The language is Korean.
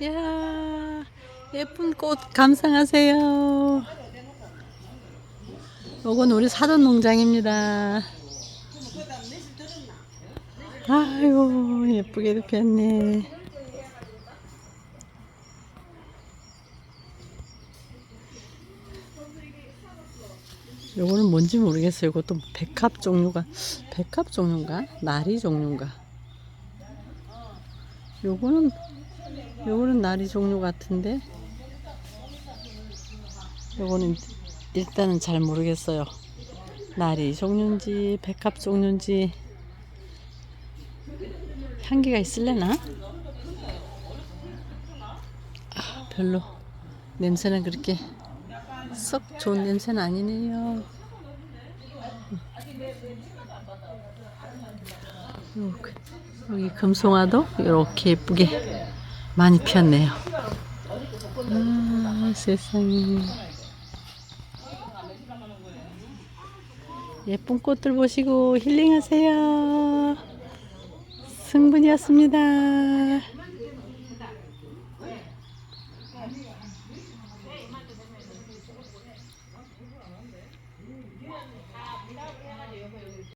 이야, 예쁜 꽃 감상하세요. 요건 우리 사돈 농장입니다. 아이고, 예쁘게도 피었네. 요거는 뭔지 모르겠어요. 이것도 백합 종류가, 백합 종류인가? 나리 종류인가? 요거는, 요거는 나리 종류 같은데, 요거는 일단은 잘 모르겠어요. 나리 종류인지, 백합 종류인지, 향기가 있을래나? 아, 별로 냄새는 그렇게 썩 좋은 냄새는 아니네요. 여기 금송화도 이렇게 예쁘게 많이 피었네요. 아, 세상에. 예쁜 꽃들 보시고 힐링하세요. 승분이었습니다.